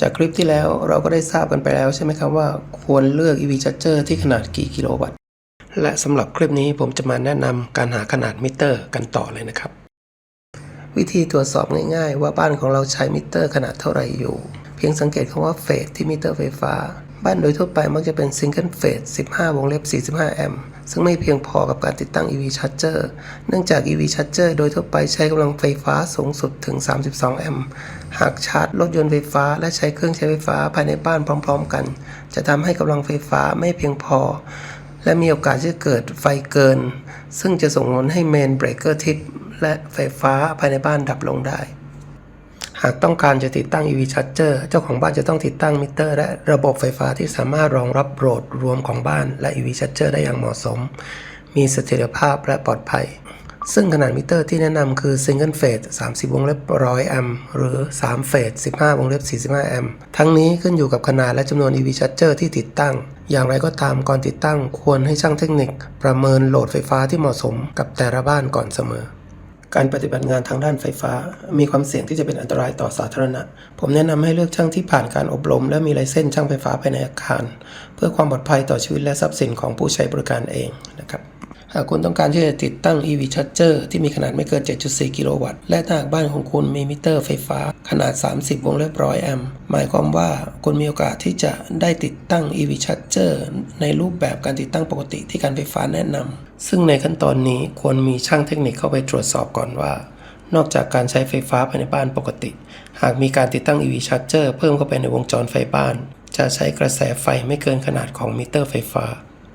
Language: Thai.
จากคลิปที่แล้วเราก็ได้ทราบกันไปแล้วใช่ไหมครับว่าควรเลือก EV Charger ที่ขนาดกี่กิโลวัตต์ และสำหรับคลิปนี้ผมจะมาแนะนำการหาขนาดมิเตอร์กันต่อเลยนะครับ วิธีตรวจสอบง่ายๆ ว่าบ้านของเราใช้มิเตอร์ขนาดเท่าไหร่อยู่ เพียงสังเกตคำว่าเฟสที่มิเตอร์ไฟฟ้า บ้านโดยทั่วไปมักจะเป็นซิงเกิลเฟส15 วงเล็บ 45 แอมป์ ซึ่งไม่เพียงพอกับการติดตั้ง EV Charger เนื่องจาก EV Charger โดยทั่วไปใช้กำลังไฟฟ้าสูงสุดถึง 32 แอมป์ หากชาร์จรถยนต์ไฟฟ้าและใช้เครื่องใช้ไฟฟ้าภายในบ้านพร้อม ๆ กัน จะทำให้กำลังไฟฟ้าไม่เพียงพอและมีโอกาสที่จะเกิดไฟเกิน ซึ่งจะส่งผลให้เมนเบรกเกอร์ทิปและไฟฟ้าภายในบ้านดับลงได้ากต้องการจะติดตั้ง EV Charger เจ้าของบ้านจะต้องติดตั้งมิเตอร์ และระบบไฟฟ้าที่สามารถรองรับโหลดรวมของบ้านและ EV Charger ได้อย่างเหมาะสม มีเสถียรภาพและปลอดภัย ซึ่งขนาดมิเตอร์ที่แนะนำคือ Single Phase 30 วงเล็บ 100 แอมป์หรือ 3 Phase 15 วงเล็บ 45 แอมป์ทั้งนี้ขึ้นอยู่กับขนาดและจำนวน EV Charger ที่ติดตั้ง อย่างไรก็ตามก่อนติดตั้งควรให้ช่างเทคนิค ประเมินโหลดไฟฟ้าที่เหมาะสมกับแต่ละบ้านก่อนเสมอ การปฏิบัติงานทางด้านไฟฟ้า มีความเสี่ยงที่จะเป็นอันตรายต่อสาธารณะ ผมแนะนำให้เลือกช่างที่ผ่านการอบรม และมีลายเส้นช่างไฟฟ้าภายในอาคาร เพื่อความปลอดภัยต่อชีวิตและทรัพย์สินของผู้ใช้บริการเองนะครับากคุณต้องการที่จะติดตั้ง EV Charger ที่มีขนาดไม่เกิน 7.4 กิโลวัตต์ และถ้าหากบ้านของคุณมีมิเตอร์ไฟฟ้าขนาด 30 วงเล็บร้อยแอมป์ หมายความว่าคุณมีโอกาสที่จะได้ติดตั้ง EV Charger ในรูปแบบการติดตั้งปกติที่การไฟฟ้าแนะนำ ซึ่งในขั้นตอนนี้ควรมีช่างเทคนิคเข้าไปตรวจสอบก่อนว่า นอกจากการใช้ไฟฟ้าภายในบ้านปกติ หากมีการติดตั้ง EV Charger เพิ่มเข้าไปในวงจรไฟบ้าน จะใช้กระแสไฟไม่เกินขนาดของมิเตอร์ไฟฟ้า